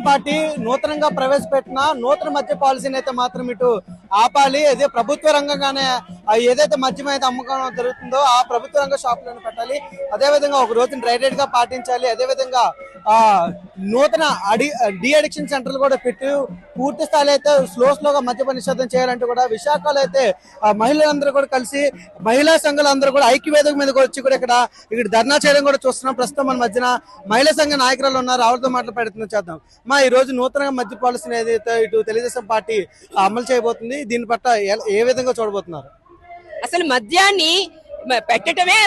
Telugu Desam party నూతనంగా ప్రవేశపెట్టిన నూతన మద్య పాలసీని అయితే మాత్రం ఇటు ఆపాలి. అదే ప్రభుత్వ రంగంగానే ఏదైతే మద్యం అయితే అమ్మకం జరుగుతుందో ఆ ప్రభుత్వ రంగ షాపులను పెట్టాలి. అదే విధంగా ఒక రోజున డ్రై రేట్గా పాటించాలి. అదే విధంగా నూతన అడి డి అడిక్షన్ సెంటర్లు కూడా పెట్టి పూర్తి స్థాయిలో అయితే స్లో స్లోగా మద్యపాన నిషేధం చేయాలంటూ కూడా విశాఖలో అయితే ఆ మహిళలందరూ కూడా కలిసి మహిళా సంఘాలు అందరూ కూడా ఐక్యవేదిక మీద కూడా వచ్చి కూడా ఇక్కడ ఇక్కడ ధర్నా చేయడం కూడా చూస్తున్నాం. ప్రస్తుతం మన మధ్యన మహిళా సంఘ నాయకురాలు ఉన్నారు. ఆవిడతో మాట్లాడుతున్నాం చేద్దాం. మా ఈ రోజు నూతనంగా మద్య పాలసీని ఏదైతే ఇటు తెలుగుదేశం పార్టీ అమలు చేయబోతుంది దీని పట్ల ఏ- విధంగా చూడబోతున్నారు? అసలు మద్యాన్ని పెట్టడమే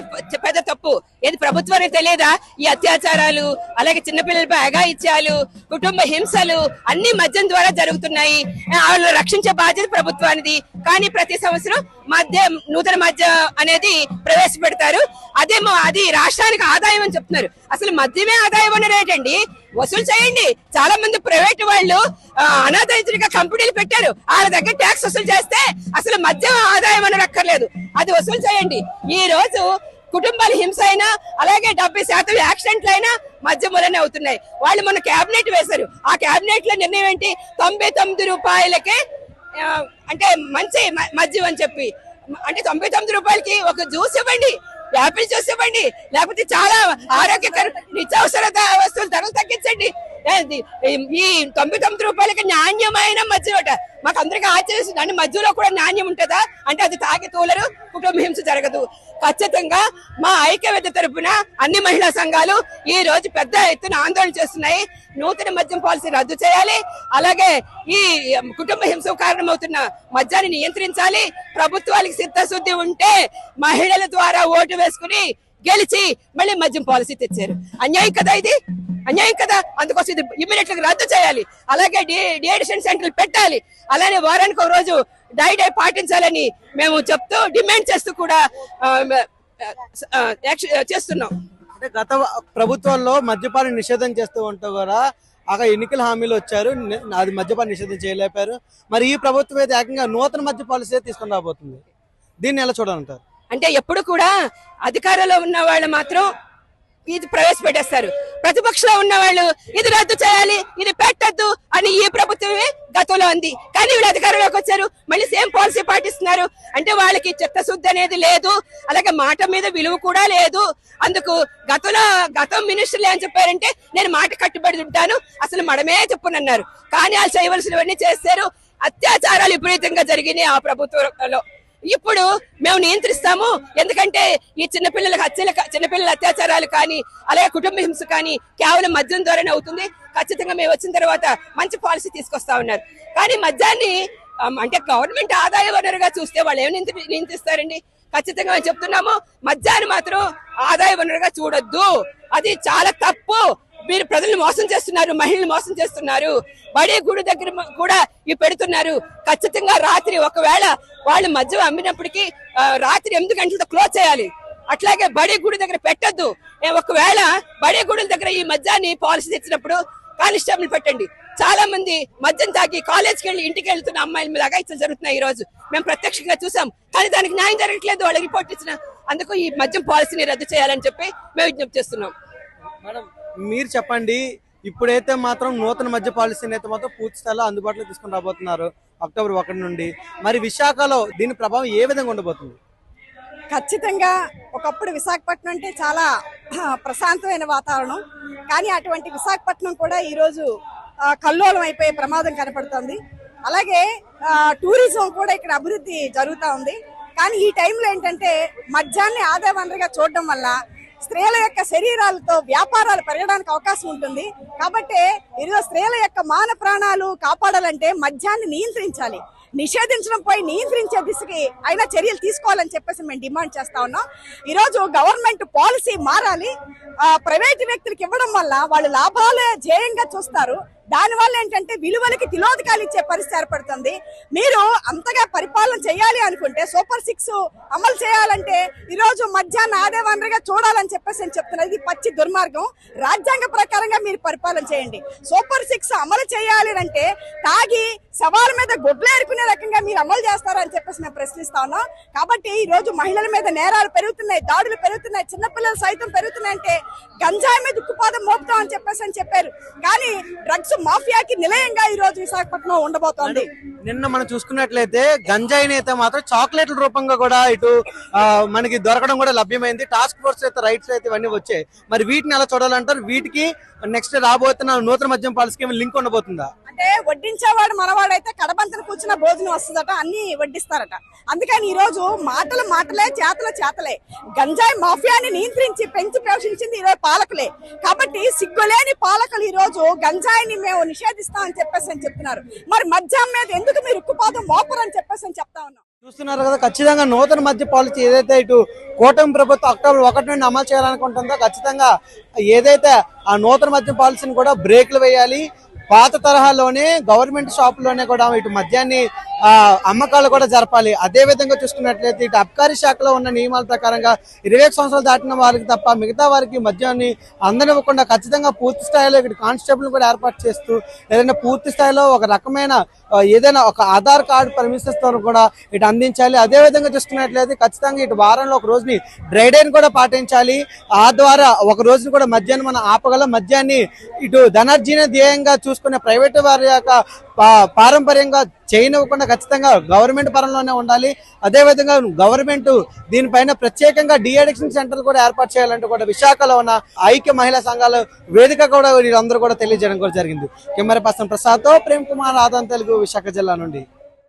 పెద్ద తప్పు. ఏది ప్రభుత్వానికి తెలియదా? ఈ అత్యాచారాలు అలాగే చిన్నపిల్లలపై అఘాయిత్యాలు కుటుంబ హింసలు అన్ని మద్యం ద్వారా జరుగుతున్నాయి. వాళ్ళు రక్షించే బాధ్యత ప్రభుత్వానిది. కానీ ప్రతి సంవత్సరం మద్యం నూతన మద్యం అనేది ప్రవేశపెడతారు. అదేమో అది రాష్ట్రానికి ఆదాయం అని చెప్తున్నారు. అసలు మద్యమే ఆదాయం అండి. వసూలు చేయండి. చాలా మంది ప్రైవేట్ వాళ్ళు ఆ, కంపెనీలు పెట్టారు. వాళ్ళ దగ్గర ట్యాక్స్ వసూలు చేస్తే అసలు మద్యం ఆదాయం అని అక్కర్లేదు అది వసూలు చేయండి. ఈ రోజు కుటుంబాల హింస అయినా అలాగే డెబ్బై శాతం యాక్సిడెంట్లు అయినా మధ్య వల్లనే అవుతున్నాయి. వాళ్ళు మొన్న క్యాబినెట్ వేశారు. ఆ క్యాబినెట్లో నిర్ణయం ఏంటి? తొంభై తొమ్మిది రూపాయలకే అంటే మంచి మ- మద్యం అని చెప్పి. అంటే తొంభై తొమ్మిది రూపాయలకి ఒక జ్యూస్ ఇవ్వండి. వ్యాపించి వస్తే లేకపోతే చాలా ఆరోగ్యకర నిత్యావసర వస్తువులు ధరలు తగ్గించండి. ఈ తొంభై తొమ్మిది రూపాయలకి నాణ్యమైన మద్యం మాకు అందరికీ ఆశ్చర్యం అంటే మధ్యలో కూడా నాణ్యం ఉంటుందా? అంటే అది తాగి తోలరు కుటుంబ హింస జరగదు. ఖచ్చితంగా మా ఐక్యవేద తరపున అన్ని మహిళా సంఘాలు ఈ రోజు పెద్ద ఎత్తున ఆందోళన చేస్తున్నాయి. నూతన మద్యం పాలసీ రద్దు చేయాలి. అలాగే ఈ కుటుంబ హింసకు కారణమవుతున్న మద్యాన్ని నియంత్రించాలి. ప్రభుత్వానికి సిద్ధశుద్ధి ఉంటే మహిళల ద్వారా ఓటు వేసుకుని గెలిచి మళ్ళీ మద్యం పాలసీ తెచ్చారు. అన్యాయం కదా ఇది? అన్యాయం కదా? అందుకోసం ఇది ఇమ్మీడియట్గా రద్దు చేయాలి. అలాగే డిఎడిషన్ సెంటర్లు పెట్టాలి. అలానే వారానికి ఒక రోజు డై డే పాటించాలని మేము చెప్తూ డిమాండ్ చేస్తూ కూడా చేస్తున్నాం. అంటే గత ప్రభుత్వంలో మద్యపాన నిషేధం చేస్తూ ఉంటూ కూడా అక్కడ ఎన్నికల హామీలు వచ్చారు అది మద్యపాన నిషేధం చేయలేపారు. మరి ఈ ప్రభుత్వం అయితే ఏకంగా నూతన మద్య పాలసీ తీసుకొని రాబోతుంది. దీన్ని ఎలా చూడాలంటారు? అంటే ఎప్పుడు కూడా అధికారంలో ఉన్న వాళ్ళు మాత్రం ఇది ప్రవేశపెట్టేస్తారు. ప్రతిపక్షంలో ఉన్న వాళ్ళు ఇది రద్దు చేయాలి ఇది పెట్టద్దు అని ఈ ప్రభుత్వమే గతంలో ఉంది కానీ వీళ్ళు అధికారంలోకి వచ్చారు మళ్ళీ సేమ్ పాలసీ పాటిస్తున్నారు. అంటే వాళ్ళకి చిత్తశుద్ధి అనేది లేదు అలాగే మాట మీద విలువ కూడా లేదు. అందుకు గతంలో గతం మినిస్టర్లు ఏం చెప్పారంటే నేను మాట కట్టుబడి ఉంటాను అసలు మడమే చెప్పునన్నారు. కానీ వాళ్ళు చేయవలసినవన్నీ చేస్తారు అత్యాచారాలు విపరీతంగా జరిగినాయి ఆ ప్రభుత్వంలో. ఇప్పుడు మేము నియంత్రిస్తాము. ఎందుకంటే ఈ చిన్నపిల్లలకు హత్యలు చిన్నపిల్లల అత్యాచారాలు కానీ అలాగే కుటుంబ హింస కానీ కేవలం మద్యం ద్వారానే అవుతుంది. ఖచ్చితంగా మేము వచ్చిన తర్వాత మంచి పాలసీ తీసుకొస్తా ఉన్నారు. కానీ మద్యాన్ని అంటే గవర్నమెంట్ ఆదాయ వనరుగా చూస్తే వాళ్ళు ఏమి నియంత్రిస్తారండి? ఖచ్చితంగా మేము చెప్తున్నాము మద్యాన్ని మాత్రం ఆదాయ వనరుగా చూడొద్దు. అది చాలా తప్పు. మీరు ప్రజలు మోసం చేస్తున్నారు మహిళలు మోసం చేస్తున్నారు. బడే గుడి దగ్గర కూడా ఇవి పెడుతున్నారు. ఖచ్చితంగా రాత్రి ఒకవేళ వాళ్ళు మద్యం అమ్మినప్పటికీ రాత్రి ఎనిమిది గంటలతో క్లోజ్ చేయాలి. అట్లాగే బడి గుడి దగ్గర పెట్టద్దు. ఒకవేళ బడి గుడి దగ్గర ఈ మద్యాన్ని పాలసీ తెచ్చినప్పుడు కానిస్టేబుల్ పెట్టండి. చాలా మంది మద్యం తాగి కాలేజ్కి వెళ్ళి ఇంటికి వెళ్తున్న అమ్మాయిల మీద అగాయిత్యం జరుగుతున్నాయి ఈ రోజు మేము ప్రత్యక్షంగా చూసాం. కానీ దానికి న్యాయం జరగట్లేదు. వాళ్ళు రిపోర్ట్ ఇచ్చిన అందుకు ఈ మద్యం పాలసీని రద్దు చేయాలని చెప్పి మేము విజ్ఞప్తి చేస్తున్నాం. మేడం మీరు చెప్పండి ఇప్పుడైతే మాత్రం నూతన మధ్య పాలసీని అయితే మాత్రం పూర్తి స్థాయిలో అందుబాటులో తీసుకుని రాబోతున్నారు అక్టోబర్ ఒకటి నుండి. మరి విశాఖలో దీని ప్రభావం ఏ విధంగా ఉండబోతుంది? ఖచ్చితంగా ఒకప్పుడు విశాఖపట్నం అంటే చాలా ప్రశాంతమైన వాతావరణం. కానీ అటువంటి విశాఖపట్నం కూడా ఈరోజు కల్లోలం అయిపోయే ప్రమాదం కనపడుతుంది. అలాగే టూరిజం కూడా ఇక్కడ అభివృద్ధి జరుగుతూ ఉంది. కానీ ఈ టైంలో ఏంటంటే మధ్యాహ్నం ఆదాయ వనరుగా చూడడం వల్ల స్త్రీల యొక్క శరీరాలతో వ్యాపారాలు పెరగడానికి అవకాశం ఉంటుంది. కాబట్టి ఇదిగో స్త్రీల యొక్క మాన ప్రాణాలు కాపాడాలంటే మద్యాన్ని నియంత్రించాలి. నిషేధించడం పోయి నియంత్రించే దిశకి అయినా చర్యలు తీసుకోవాలని చెప్పేసి మేము డిమాండ్ చేస్తా ఉన్నాం. ఈరోజు గవర్నమెంట్ పాలసీ మారాలి. ప్రైవేటు ప్రైవేట్ వ్యక్తులకు ఇవ్వడం వల్ల వాళ్ళు లాభాలే ధ్యేయంగా చూస్తారు. దానివల్ల ఏంటంటే విలువలకి తిలోదకాలు ఇచ్చే పరిస్థితి ఏర్పడుతుంది. మీరు అంతగా పరిపాలన చేయాలి అనుకుంటే సూపర్ సిక్స్ అమలు చేయాలంటే ఈరోజు మధ్యాహ్నం ఆదే వనరుగా చూడాలని చెప్పేసి నేను చెప్తున్నది ఇది పచ్చి దుర్మార్గం. రాజ్యాంగ ప్రకారంగా మీరు పరిపాలన చేయండి. సూపర్ సిక్స్ అమలు చేయాలి అంటే తాగి సవాల మీద గొడ్లు రకంగా మీరు అమలు చేస్తారని చెప్పేసి మేము ప్రశ్నిస్తా ఉన్నాం. కాబట్టి ఈ రోజు మహిళల మీద నేరాలు పెరుగుతున్నాయి దాడులు పెరుగుతున్నాయి చిన్నపిల్లలు సైతం పెరుగుతున్నాయి అంటే గంజాయి మీద ఉక్కుపాదం మోపుతాం అని చెప్పేసి అని చెప్పారు. కానీ డ్రగ్స్ మాఫియాకి నిలయంగా ఈ రోజు విశాఖపట్నం ఉండబోతోంది. నిన్న మనం చూసుకున్నట్లయితే గంజాయిని అయితే మాత్రం చాక్లెట్ల రూపంగా కూడా ఇటు మనకి దొరకడం కూడా లభ్యమైంది. టాస్క్ ఫోర్స్ అయితే రైట్స్ అయితే ఇవన్నీ వచ్చాయి. మరి వీటిని ఎలా చూడాలంటారు? వీటికి నెక్స్ట్ రాబోతున్న నూతన మద్యం పాలసీకి లింక్ ఉండబోతుందా? అంటే వడ్డించేవాడు మనవాడైతే కడబంతను కూర్చున్న భోజనం వస్తుందట అన్ని వడ్డిస్తారట. అందుకని ఈ రోజు మాటలు మాటలే చేతల చేతలే. గంజాయి మాఫియాని నియంత్రించి పెంచి పోషించింది ఈరోజు పాలకులే. కాబట్టి సిగ్గులేని పాలకులు ఈ రోజు గంజాయిని మేము నిషేధిస్తామని చెప్పేసి అని చెప్తున్నారు. మరి మద్యం మీద ఎందుకు మీరు ఉక్కుపాదం అని చెప్పేసి అని చెప్తా ఉన్నాం. చూస్తున్నారు కదా ఖచ్చితంగా నూతన మద్య పాలసీ ఏదైతే ఇటు కూటమి ప్రభుత్వం అక్టోబర్ ఒకటి నుండి అమలు చేయాలనుకుంటుందో ఖచ్చితంగా ఏదైతే ఆ నూతన మద్య పాలసీని కూడా బ్రేక్లు వేయాలి. పాత తరహాలోనే గవర్నమెంట్ షాపులోనే కూడా ఇటు మద్యాన్ని అమ్మకాలు కూడా జరపాలి. అదే విధంగా చూసుకున్నట్లయితే ఇటు అబ్కారీ శాఖలో ఉన్న నియమాల ప్రకారంగా ఇరవై సంవత్సరాలు దాటిన వారికి తప్ప మిగతా వారికి మద్యాన్ని అందనివ్వకుండా ఖచ్చితంగా పూర్తి స్థాయిలో ఇక్కడ కానిస్టేబుల్ కూడా ఏర్పాటు చేస్తూ ఏదైనా పూర్తి స్థాయిలో ఒక రకమైన ఏదైనా ఒక ఆధార్ కార్డు పర్మిషన్స్తో కూడా ఇటు అందించాలి. అదే విధంగా చూసుకున్నట్లయితే ఖచ్చితంగా ఇటు వారంలో ఒక రోజుని డ్రై కూడా పాటించాలి. ఆ ద్వారా ఒక రోజుని కూడా మద్యాన్ని మనం ఆపగల. మద్యాన్ని ఇటు ధనర్జీని ధ్యేయంగా చూసుకునే ప్రైవేట్ వారి యొక్క పారంపర్యంగా చేయనివ్వకుండా ఖచ్చితంగా గవర్నమెంట్ పరంలోనే ఉండాలి. అదే విధంగా గవర్నమెంట్ దీనిపైన ప్రత్యేకంగా డిఅడిక్షన్ సెంటర్లు సెంటర్ కూడా ఏర్పాటు చేయాలంటూ కూడా విశాఖలో ఉన్న ఐక్య మహిళా సంఘాల వేదిక కూడా వీళ్ళందరూ కూడా తెలియజేయడం కూడా జరిగింది. కెమెరా పర్సన్ ప్రసాద్తో ప్రేమ్ కుమార్ ఆదాం తెలుగు విశాఖ జిల్లా నుండి.